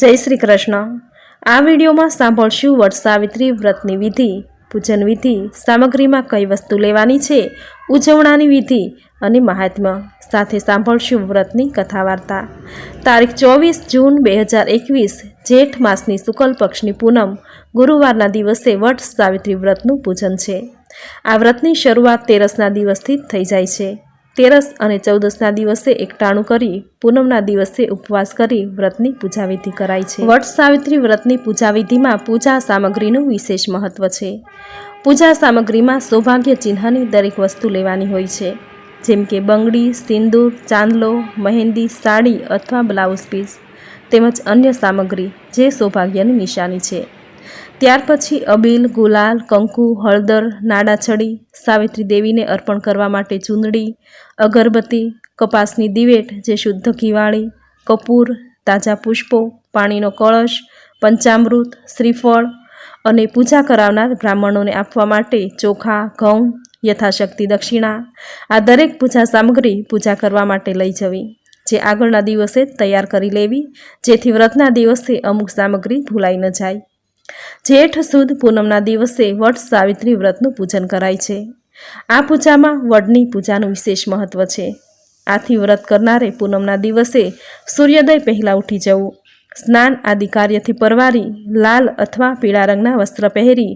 જય શ્રી કૃષ્ણ. આ વિડીયોમાં સાંભળશું વટ સાવિત્રી વ્રતની વિધિ, પૂજન વિધિ, સામગ્રીમાં કઈ વસ્તુ લેવાની છે, ઉજવણાની વિધિ અને મહાત્મ્ય સાથે સાંભળશું વ્રતની કથા વાર્તા તારીખ ચોવીસ જૂન બે હજાર એકવીસ, જેઠ માસની શુક્લ પક્ષની પૂનમ, ગુરુવારના દિવસે વટ સાવિત્રી વ્રતનું પૂજન છે. આ વ્રતની શરૂઆત તેરસના દિવસથી થઈ જાય છે. તેરસ અને ચૌદસના દિવસે એકટાણું કરી, પૂનમના દિવસે ઉપવાસ કરી વ્રતની પૂજાવિધિ કરાય છે. વટ સાવિત્રી વ્રતની પૂજાવિધિમાં પૂજા સામગ્રીનું વિશેષ મહત્વ છે. પૂજા સામગ્રીમાં સૌભાગ્ય ચિહ્નની દરેક વસ્તુ લેવાની હોય છે. જેમ કે બંગડી, સિંદૂર, ચાંદલો, મહેંદી, સાડી અથવા બ્લાઉઝ પીસ તેમજ અન્ય સામગ્રી જે સૌભાગ્યની નિશાની છે. ત્યાર પછી અબીલ, ગુલાલ, કંકુ, હળદર, નાડાછડી, સાવિત્રી દેવીને અર્પણ કરવા માટે ચૂંદડી, અગરબત્તી, કપાસની દિવેટ જે શુદ્ધ ઘીવાળી, કપૂર, તાજા પુષ્પો, પાણીનો કળશ, પંચામૃત, શ્રીફળ અને પૂજા કરાવનાર બ્રાહ્મણોને આપવા માટે ચોખા, ઘઉં, યથાશક્તિ દક્ષિણા આ દરેક પૂજા સામગ્રી પૂજા કરવા માટે લઈ જવી, જે આગળના દિવસે તૈયાર કરી લેવી, જેથી વ્રતના દિવસે અમુક સામગ્રી ભૂલાઈ ન જાય. જેઠ સુદ પૂનમના દિવસે વટ સાવિત્રી વ્રતનું પૂજન કરાય છે. આ પૂજામાં વડની પૂજાનું વિશેષ મહત્વ છે. આથી વ્રત કરનારે પૂનમના દિવસે સૂર્યોદય પહેલાં ઉઠી જવું, સ્નાન આદિ કાર્યથી પરવારી, લાલ અથવા પીળા રંગના વસ્ત્ર પહેરી,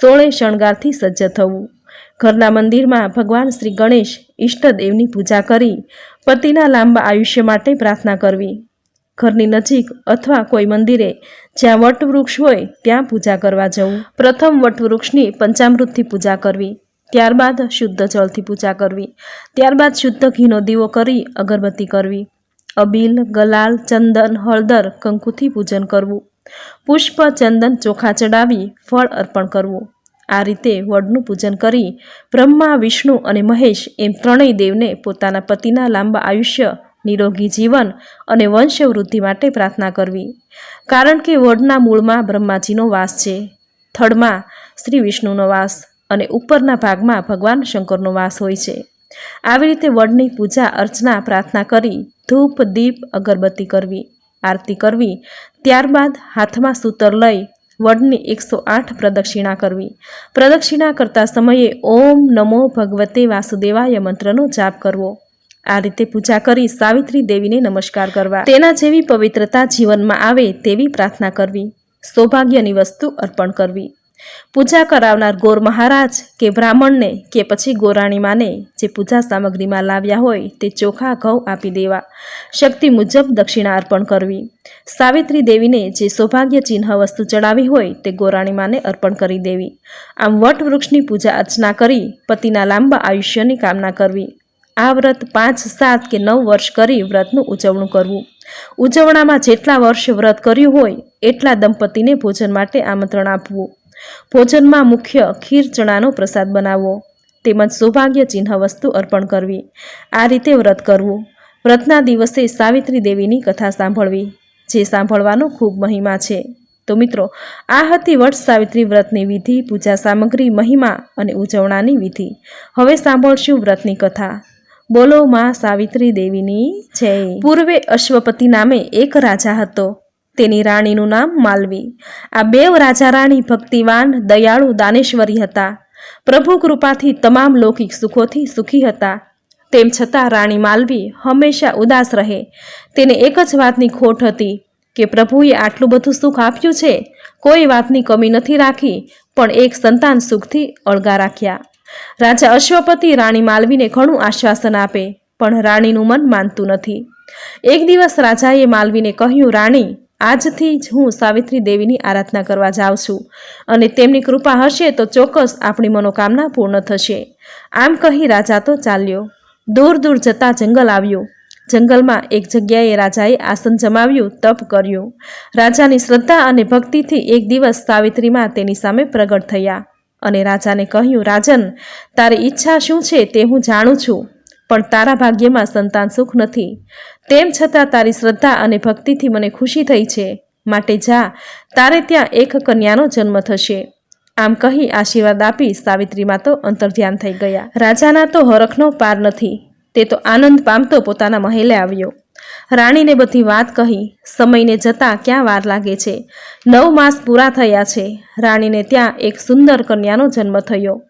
સોળે શણગારથી સજ્જ થવું. ઘરના મંદિરમાં ભગવાન શ્રી ગણેશ ઈષ્ટદેવની પૂજા કરી, પતિના લાંબા આયુષ્ય માટે પ્રાર્થના કરવી. ઘરની નજીક અથવા કોઈ મંદિરે જ્યાં વટવૃક્ષ હોય ત્યાં પૂજા કરવા જવું. પ્રથમ વટવૃક્ષની પંચામૃતથી પૂજા કરવી, ત્યારબાદ શુદ્ધ જળથી પૂજા કરવી, ત્યારબાદ શુદ્ધ ઘીનો દીવો કરી અગરબત્તી કરવી, અબીલ, ગલાલ, ચંદન, હળદર, કંકુથી પૂજન કરવું, પુષ્પ, ચંદન ચોખા ચડાવી ફળ અર્પણ કરવું. આ રીતે વડનું પૂજન કરી બ્રહ્મા, વિષ્ણુ અને મહેશ એમ ત્રણેય દેવને પોતાના પતિના લાંબા આયુષ્ય નિરોગી જીવન અને વંશવૃદ્ધિ માટે પ્રાર્થના કરવી. કારણ કે વડના મૂળમાં બ્રહ્માજીનો વાસ છે. થડમાં શ્રી વિષ્ણુનો વાસ અને ઉપરના ભાગમાં ભગવાન શંકરનો વાસ હોય છે. આવી રીતે વડની પૂજા, અર્ચના, પ્રાર્થના કરી ધૂપ, દીપ, અગરબત્તી કરવી, આરતી કરવી, ત્યારબાદ હાથમાં સૂતર લઈ વડની એકસો આઠ પ્રદક્ષિણા કરવી. પ્રદક્ષિણા કરતા સમયે ઓમ નમો ભગવતે વાસુદેવાય મંત્રનો જાપ કરવો. આ રીતે પૂજા કરી સાવિત્રી દેવીને નમસ્કાર કરવા. તેના જેવી પવિત્રતા જીવનમાં આવે તેવી પ્રાર્થના કરવી. સૌભાગ્યની વસ્તુ અર્પણ કરવી. પૂજા કરાવનાર ગોર મહારાજ કે બ્રાહ્મણને કે પછી ગોરાણીમાને જે પૂજા સામગ્રીમાં લાવ્યા હોય તે ચોખા, ઘઉં આપી દેવા. શક્તિ મુજબ દક્ષિણા અર્પણ કરવી. સાવિત્રી દેવીને જે સૌભાગ્ય ચિહ્ન વસ્તુ ચડાવી હોય તે ગોરાણીમાને અર્પણ કરી દેવી. આમ વટવૃક્ષની પૂજા અર્ચના કરી પતિના લાંબા આયુષ્યની કામના કરવી. આ વ્રત પાંચ, સાત કે નવ વર્ષ કરી વ્રતનું ઉજવણું કરવું. ઉજવણામાં જેટલા વર્ષ વ્રત કર્યું હોય, એટલા દંપતીને ભોજન માટે આમંત્રણ આપવું. ભોજનમાં મુખ્ય ખીર ચણાનો પ્રસાદ બનાવવો. તેમજ સૌભાગ્ય ચિહ્ન વસ્તુ અર્પણ કરવી. આ રીતે વ્રત કરવું. વ્રતના દિવસે સાવિત્રી દેવીની કથા સાંભળવી, જે સાંભળવાનો ખૂબ મહિમા છે. તો મિત્રો, આ હતી વટ સાવિત્રી વ્રતની વિધિ, પૂજા સામગ્રી, મહિમા અને ઉજવણાની વિધિ. હવે સાંભળશું વ્રતની કથા. બોલો માં સાવિત્રી દેવીની જય. પૂર્વે અશ્વપતિ નામે એક રાજા હતો. તેની રાણીનું નામ માલવી. આ બેવ રાજા રાણી ભક્તિવાન, દયાળુ, દાનેશ્વરી હતા. પ્રભુ કૃપાથી તમામ લૌકિક સુખોથી સુખી હતા. તેમ છતાં રાણી માલવી હંમેશા ઉદાસ રહે. તેને એક જ વાતની ખોટ હતી કે પ્રભુએ આટલું બધું સુખ આપ્યું છે? કોઈ વાતની કમી નથી રાખી, પણ એક સંતાન સુખથી અળગા રાખ્યા. રાજા અશ્વપતિ રાણી માલવીને ઘણું આશ્વાસન આપે, પણ રાણીનું મન માનતું નથી. એક દિવસ રાજાએ માલવીને કહ્યું, રાણી, આજથી જ હું સાવિત્રી દેવીની આરાધના કરવા જાઉં છું અને તેમની કૃપા હશે તો ચોક્કસ આપણી મનોકામના પૂર્ણ થશે. આમ કહી રાજા તો ચાલ્યો. દૂર દૂર જતા જંગલ આવ્યું. જંગલમાં એક જગ્યાએ રાજાએ આસન જમાવ્યું, તપ કર્યું. રાજાની શ્રદ્ધા અને ભક્તિથી એક દિવસ સાવિત્રીમાં તેની સામે પ્રગટ થયા. અને રાજાને કહ્યું, રાજન, તારી ઈચ્છા શું છે તે હું જાણું છું, પણ તારા ભાગ્યમાં સંતાન સુખ નથી. તેમ છતાં તારી શ્રદ્ધા અને ભક્તિથી મને ખુશી થઈ છે. માટે જા, તારે ત્યાં એક કન્યાનો જન્મ થશે. આમ કહી આશીર્વાદ આપી સાવિત્રીમાં તો અંતર્ધ્યાન થઈ ગયા. રાજાના તો હરખનો પાર નથી. તે તો આનંદ પામતો પોતાના મહેલે આવ્યો. રાણીને બધી વાત કહી, સમયને જતાં ક્યાં વાર લાગે છે? નવ માસ પૂરા થયા છે. રાણીને ત્યાં એક સુંદર કન્યાનો જન્મ થયો.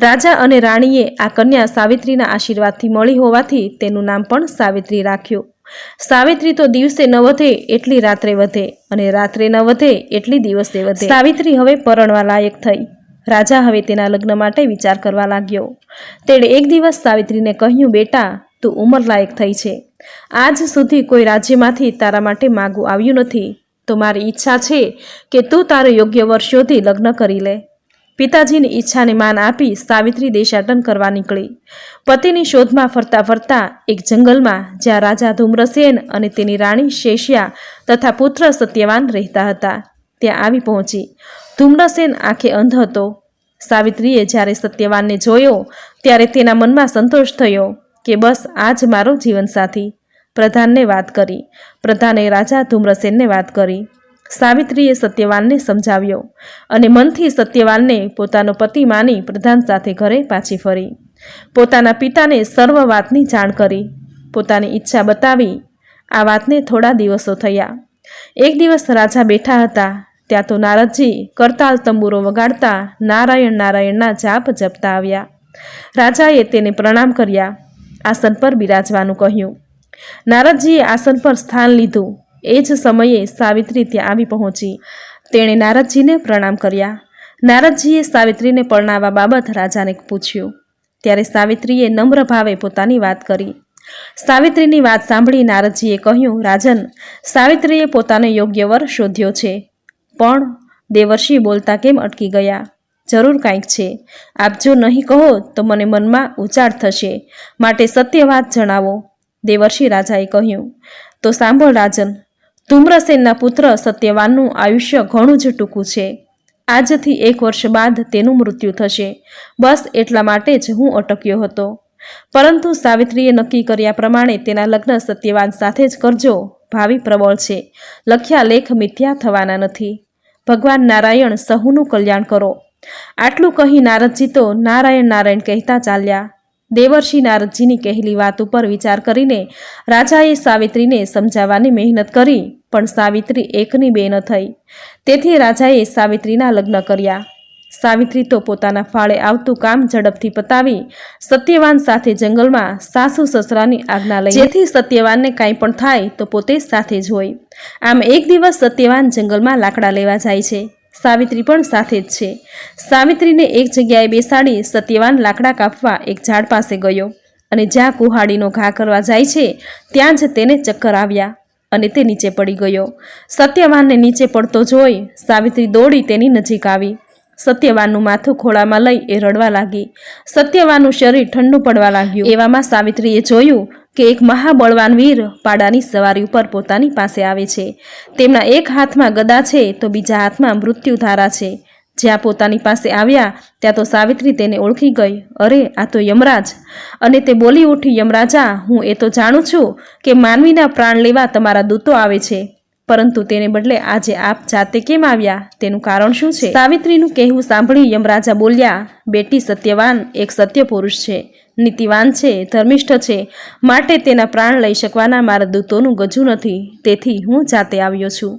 રાજા અને રાણીએ આ કન્યા સાવિત્રીના આશીર્વાદથી મળી હોવાથી તેનું નામ પણ સાવિત્રી રાખ્યું. સાવિત્રી તો દિવસે ન વધે, એટલી રાત્રે વધે અને રાત્રે ન વધે, એટલી દિવસે વધે. સાવિત્રી હવે પરણવા લાયક થઈ. રાજા હવે તેના લગ્ન માટે વિચાર કરવા લાગ્યો. તેણે એક દિવસ સાવિત્રીને કહ્યું, બેટા તું ઉંમરલાયક થઈ છે. આજ સુધી કોઈ રાજ્યમાંથી તારા માટે માગું આવ્યું નથી. તો મારી ઈચ્છા છે કે તું તારો યોગ્ય વર્ષ શોધી લગ્ન કરી લે. પિતાજીની ઈચ્છાને માન આપી સાવિત્રી દેશાટન કરવા નીકળી. પતિની શોધમાં ફરતા ફરતા એક જંગલમાં જ્યાં રાજા ધૂમ્રસેન અને તેની રાણી શેષ્યા તથા પુત્ર સત્યવાન રહેતા હતા, ત્યાં આવી પહોંચી. ધૂમ્રસેન આંખે અંધ હતો. સાવિત્રીએ જ્યારે સત્યવાનને જોયો, ત્યારે તેના મનમાં સંતોષ થયો. કે બસ આ જ મારો જીવનસાથી. પ્રધાનને વાત કરી. પ્રધાને રાજા ધૂમ્રસેનને વાત કરી. સાવિત્રીએ સત્યવાનને સમજાવ્યો અને મનથી સત્યવાનને પોતાનો પતિ માની પ્રધાન સાથે ઘરે પાછી ફરી. પોતાના પિતાને સર્વ વાતની જાણ કરી. પોતાની ઈચ્છા બતાવી આ વાતને થોડા દિવસો થયા. એક દિવસ રાજા બેઠા હતા. ત્યાં તો નારદજી કરતાલ તંબુરો વગાડતા નારાયણ નારાયણના જાપ જપતા આવ્યા. રાજાએ તેને પ્રણામ કર્યા. આસન પર બિરાજવાનું કહ્યું. નારદજીએ આસન પર સ્થાન લીધું. એ જ સમયે સાવિત્રી ત્યાં આવી પહોંચી. તેણે નારદજીને પ્રણામ કર્યા. નારદજીએ સાવિત્રીને પરણાવવા બાબત રાજાને પૂછ્યું. ત્યારે સાવિત્રીએ નમ્ર ભાવે પોતાની વાત કરી. સાવિત્રીની વાત સાંભળી નારદજીએ કહ્યું, રાજન, સાવિત્રીએ પોતાનો યોગ્ય વર શોધ્યો છે. પણ દેવર્ષિ બોલતા કેમ અટકી ગયા? જરૂર કાંઈક છે. આપ જો નહીં કહો તો મને મનમાં ઉચાટ થશે. માટે સત્ય વાત જણાવો. દેવર્ષિ રાજાએ કહ્યું. તો સાંભળ રાજન, ધૂમ્રસેનના પુત્ર સત્યવાનનું આયુષ્ય ઘણું જ ટૂંકું છે. આજથી એક વર્ષ બાદ તેનું મૃત્યુ થશે. બસ એટલા માટે જ હું અટક્યો હતો. પરંતુ સાવિત્રીએ નક્કી કર્યા પ્રમાણે તેના લગ્ન સત્યવાન સાથે જ કરજો. ભાવિ પ્રબળ છે. લખ્યા લેખ મિથ્યા થવાના નથી. ભગવાન નારાયણ સહુનું કલ્યાણ કરો. આટલું કહી નારદજી તો નારાયણ નારાયણ કહેતા ચાલ્યા. દેવર્ષિ નારદજીની કહેલી વાત ઉપર વિચાર કરીને રાજાએ સાવિત્રીને સમજાવવાની મહેનત કરી, પણ સાવિત્રી એકની બે ન થઈ. તેથી રાજાએ સાવિત્રીના લગ્ન કર્યા. સાવિત્રી તો પોતાના ફાળે આવતું કામ ઝડપથી પતાવી સત્યવાન સાથે જંગલમાં સાસુ સસરાની આજ્ઞા લઈ. જેથી સત્યવાનને કાંઈ પણ થાય તો પોતે સાથે જ હોય. આમ એક દિવસ સત્યવાન જંગલમાં લાકડા લેવા જાય છે. સાવિત્રી પણ સાથે જ છે. સાવિત્રીને એક જગ્યાએ બેસાડી સત્યવાન લાકડા કાપવા એક ઝાડ પાસે ગયો અને જ્યાં કુહાડીનો ઘા કરવા જાય છે, ત્યાં જ તેને ચક્કર આવ્યા અને તે નીચે પડી ગયો. સત્યવાનને નીચે પડતો જોઈ સાવિત્રી દોડી તેની નજીક આવી. સત્યવાનનું માથું ખોળામાં લઈ એ રડવા લાગી. સત્યવાનનું શરીર ઠંડુ પડવા લાગ્યું. એવામાં સાવિત્રીએ જોયું કે એક મહાબળવાન વીર પાડાની સવારી ઉપર પોતાની પાસે આવે છે. તેમના એક હાથમાં ગદા છે તો બીજા હાથમાં મૃત્યુધારા છે. જ્યાં પોતાની પાસે આવ્યા ત્યાં તો સાવિત્રી તેને ઓળખી ગઈ. અરે, આ તો યમરાજ. અને તે બોલી ઉઠી, યમરાજા, હું એ તો જાણું છું કે માનવીના પ્રાણ લેવા તમારા દૂતો આવે છે. પરંતુ તેને બદલે આજે આપ જાતે કેમ આવ્યા? તેનું કારણ શું છે? સાવિત્રીનું કહેવું સાંભળી યમરાજા બોલ્યા, બેટી સત્યવાન એક સત્ય પુરુષ છે. નીતિવાન છે, ધર્મિષ્ઠ છે, માટે તેના પ્રાણ લઈ શકવાના મારા દૂતોનું ગજુ નથી, તેથી હું જાતે આવ્યો છું.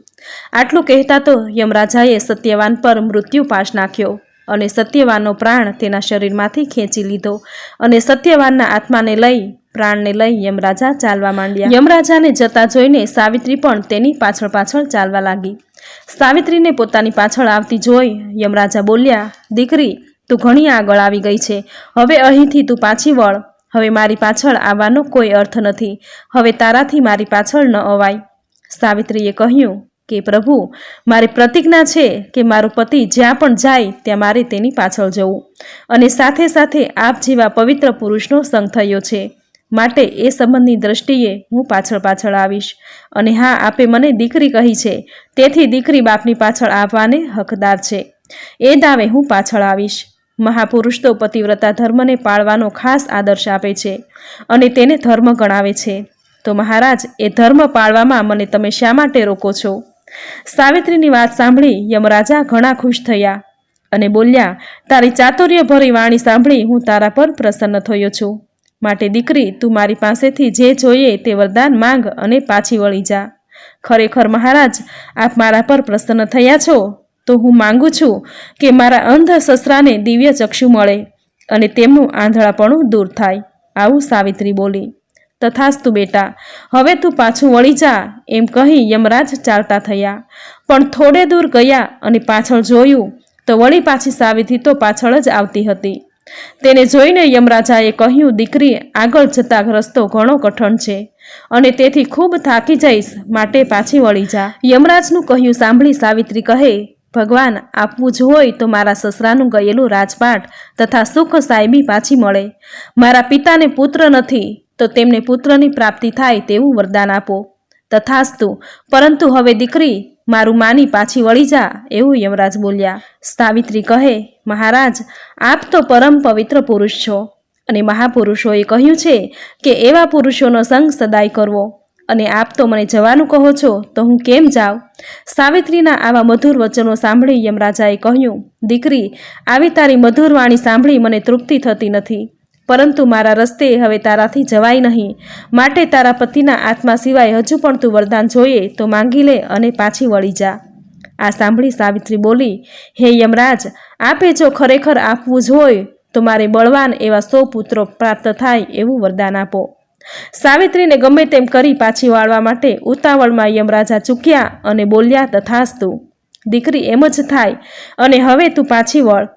આટલું કહેતા તો યમરાજાએ સત્યવાન પર મૃત્યુ પાશ નાખ્યો અને સત્યવાનનો પ્રાણ તેના શરીરમાંથી ખેંચી લીધો અને સત્યવાનના આત્માને લઈ, પ્રાણને લઈ યમરાજા ચાલવા માંડ્યા. યમરાજાને જતા જોઈને સાવિત્રી પણ તેની પાછળ પાછળ ચાલવા લાગી. સાવિત્રીને પોતાની પાછળ આવતી જોઈ યમરાજા બોલ્યા, દીકરી તું ઘણી આગળ આવી ગઈ છે. હવે અહીંથી તું પાછી વળ. હવે મારી પાછળ આવવાનો કોઈ અર્થ નથી. હવે તારાથી મારી પાછળ ન અવાય. સાવિત્રીએ કહ્યું કે, પ્રભુ, મારી પ્રતિજ્ઞા છે કે મારો પતિ જ્યાં પણ જાય ત્યાં મારે તેની પાછળ જવું. અને સાથે સાથે આપ જેવા પવિત્ર પુરુષનો સંગ થયો છે. માટે એ સંબંધની દ્રષ્ટિએ હું પાછળ પાછળ આવીશ. અને હા, આપે મને દીકરી કહી છે. તેથી દીકરી બાપની પાછળ આવવાને હકદાર છે. એ દાવે હું પાછળ આવીશ. મહાપુરુષ તો પતિવ્રતા ધર્મને પાળવાનો ખાસ આદર્શ આપે છે અને તેને ધર્મ ગણાવે છે. તો મહારાજ, એ ધર્મ પાળવામાં મને તમે શા માટે રોકો છો? સાવિત્રીની વાત સાંભળી યમરાજા ઘણા ખુશ થયા અને બોલ્યા, તારી ચાતુર્યભરી વાણી સાંભળી હું તારા પર પ્રસન્ન થયો છું. માટે દીકરી, તું મારી પાસેથી જે જોઈએ તે વરદાન માંગ અને પાછી વળી જા. ખરેખર મહારાજ, આપ મારા પર પ્રસન્ન થયા છો? તો હું માંગુ છું કે મારા અંધ સસરાને દિવ્ય ચક્ષુ મળે અને તેમનું આંધળાપણું દૂર થાય. આવું સાવિત્રી બોલી. તથાસ્તુ બેટા, હવે તું પાછું વળી જા, એમ કહી યમરાજ ચાલતા થયા. પણ થોડે દૂર ગયા અને પાછળ જોયું, તો વળી પાછી સાવિત્રી તો પાછળ જ આવતી હતી. તેને જોઈને યમરાજાએ કહ્યું, દીકરી, આગળ જતા રસ્તો ઘણો કઠણ છે અને તેથી ખૂબ થાકી જઈશ, માટે પાછી વળી જા. યમરાજનું કહ્યું સાંભળી સાવિત્રી કહે ભગવાન, આપવું જ હોય તો મારા સસરાનું ગયેલું રાજપાટ તથા સુખ સાહેબી પાછી મળે. મારા પિતાને પુત્ર નથી, તો તેમને પુત્રની પ્રાપ્તિ થાય તેવું વરદાન આપો. તથાસ્તુ, પરંતુ હવે દીકરી, મારું માની પાછી વળી જા, એવું યમરાજ બોલ્યા. સાવિત્રી કહે, મહારાજ, આપ તો પરમ પવિત્ર પુરુષ છો. અને મહાપુરુષોએ કહ્યું છે કે એવા પુરુષોનો સંગ સદાય કરવો. અને આપ તો મને જવાનું કહો છો, તો હું કેમ જાઉં? સાવિત્રીના આવા મધુર વચનો સાંભળી યમરાજાએ કહ્યું, દીકરી, આવી તારી મધુર વાણી સાંભળી મને તૃપ્તિ થતી નથી. પરંતુ મારા રસ્તે હવે તારાથી જવાય નહીં. માટે તારા પતિના આત્મા સિવાય હજુ પણ તું વરદાન જોઈએ, તો માંગી લે અને પાછી વળી જા. આ સાંભળી સાવિત્રી બોલી, હે યમરાજ, આપે જો ખરેખર આપવું જ હોય, તો મારે બળવાન એવા સો પુત્રો પ્રાપ્ત થાય એવું વરદાન આપો. સાવિત્રીને ગમે તેમ કરી પાછી વાળવા માટે ઉતાવળમાં યમરાજા ચૂક્યા અને બોલ્યા તથાસ્તુ, દીકરી એમ જ થાય, અને હવે તું પાછી વળ.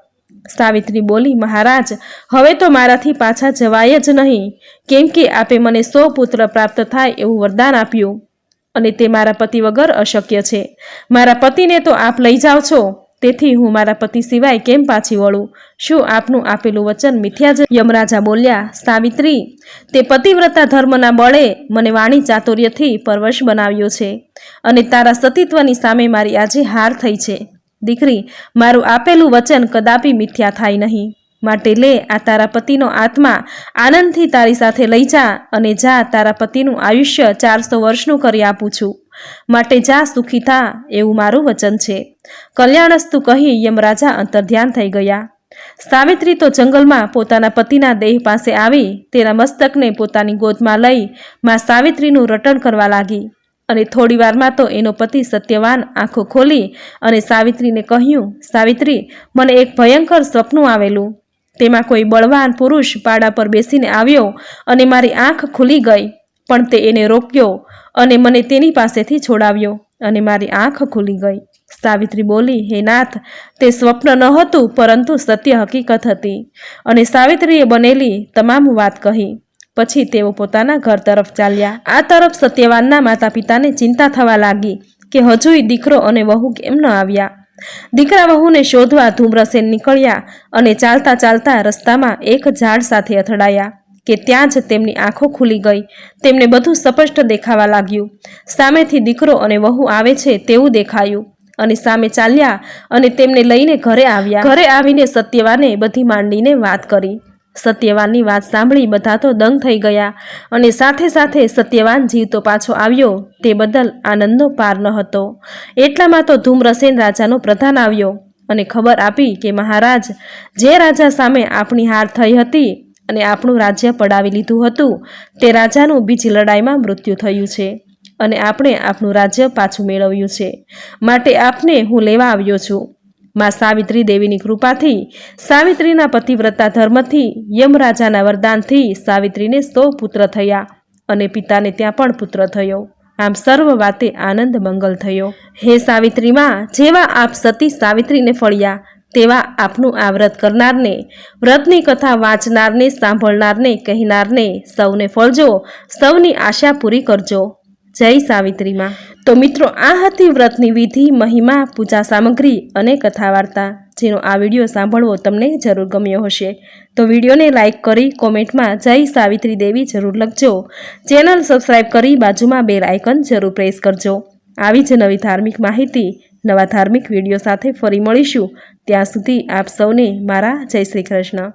સાવિત્રી બોલી, મહારાજ, હવે તો મારાથી પાછા જવાય જ નહીં. કેમ કે આપે મને સો પુત્ર પ્રાપ્ત થાય એવું વરદાન આપ્યું. અને તે મારા પતિ વગર અશક્ય છે. મારા પતિને તો આપ લઈ જાઓ છો. તેથી હું મારા પતિ સિવાય કેમ પાછી વળું? શું આપનું આપેલું વચન મિથ્યા જ યમરાજા બોલ્યા, સાવિત્રી, તે પતિવ્રતા ધર્મના બળે મને વાણી ચાતુર્યથી પરવશ બનાવ્યો છે અને તારા સતીત્વની સામે મારી આજે હાર થઈ છે. દીકરી, મારું આપેલું વચન કદાપી મિથ્યા થાય નહીં. માટે લે આ તારા પતિનો આત્મા આનંદથી તારી સાથે લઈ જા અને જા તારા પતિનું આયુષ્ય ચારસો વર્ષનું કરી આપું છું. માટે જા સુખી થા એવું મારું વચન છે. કલ્યાણસ્તુ કહી યમરાજા અંતર્ધ્યાન થઈ ગયા. સાવિત્રી તો જંગલમાં પોતાના પતિના દેહ પાસે આવી તેના મસ્તકને પોતાની ગોદમાં લઈ માં સાવિત્રીનું રટણ કરવા લાગી અને થોડી વારમાં તો એનો પતિ સત્યવાન આંખો ખોલી અને સાવિત્રીને કહ્યું, સાવિત્રી, મને એક ભયંકર સપનું આવેલું. તેમાં કોઈ બળવાન પુરુષ પાડા પર બેસીને આવ્યો અને મારી આંખ ખુલી ગઈ. પણ તે એને રોક્યો અને મને તેની પાસેથી છોડાવ્યો અને મારી આંખ ખુલી ગઈ. સાવિત્રી બોલી, હે નાથ, તે સ્વપ્ન ન હતું, પરંતુ સત્ય હકીકત હતી. અને સાવિત્રીએ બનેલી તમામ વાત કહી. પછી તેઓ પોતાના ઘર તરફ ચાલ્યા. આ તરફ સત્યવાનના માતા પિતાને ચિંતા થવા લાગી કે હજુય દીકરો અને વહુ કેમ ન આવ્યા. દીકરા વહુને શોધવા ધૂમ્રસેન નીકળ્યા અને ચાલતા ચાલતા રસ્તામાં એક ઝાડ સાથે અથડાયા. કે ત્યાં જ તેમની આંખો ખુલી ગઈ. તેમને બધું સ્પષ્ટ દેખાવા લાગ્યું. સામેથી દીકરો અને વહુ આવે છે તેવું દેખાયું. અને સામે ચાલ્યા અને તેમને લઈને ઘરે આવ્યા. ઘરે આવીને સત્યવાને બધી માંડીને વાત કરી. સત્યવાનની વાત સાંભળી બધા તો દંગ થઈ ગયા અને સાથે સાથે સત્યવાન જીવતો પાછો આવ્યો. તે બદલ આનંદનો પાર ન હતો. એટલામાં તો ધૂમ્રસેન રાજાનો પ્રધાન આવ્યો અને ખબર આપી કે મહારાજ, જે રાજા સામે આપણી હાર થઈ હતી અને આપણું રાજ્ય પડાવી લીધું હતું. તે રાજાનું બીજી લડાઈમાં મૃત્યુ થયું છે અને આપણે આપણું રાજ્ય પાછું મેળવ્યું છે. માટે આપને હું લેવા આવ્યો છું. માં સાવિત્રી દેવીની કૃપાથી, સાવિત્રીના પતિવ્રતા ધર્મથી, યમરાજાના વરદાનથી સાવિત્રીને સો પુત્ર થયા અને પિતાને ત્યાં પણ પુત્ર થયો. આમ સર્વ વાતે આનંદ મંગલ થયો. હે સાવિત્રીમાં જેવા આપ સતી સાવિત્રીને ફળ્યા તેવા આપનું આ વ્રત કરનારને, વ્રતની કથા વાંચનારને, સાંભળનારને કહેનારને સૌને ફળજો, સૌની આશા પૂરી કરજો. જય સાવિત્રીમાં. તો મિત્રો, આ હતી વ્રતની વિધિ, મહિમા, પૂજા સામગ્રી અને કથા વાર્તા જેનો આ વીડિયો સાંભળવો તમને જરૂર ગમ્યો હશે. તો વિડીયોને લાઇક કરી કોમેન્ટમાં જય સાવિત્રી દેવી જરૂર લખજો. ચેનલ સબસ્ક્રાઈબ કરી બાજુમાં બેલ આઇકન જરૂર પ્રેસ કરજો. આવી જ નવી ધાર્મિક માહિતી નવા ધાર્મિક વીડિયો સાથે ફરી મળીશું. ત્યાં સુધી આપ સૌને મારા જય શ્રી કૃષ્ણ.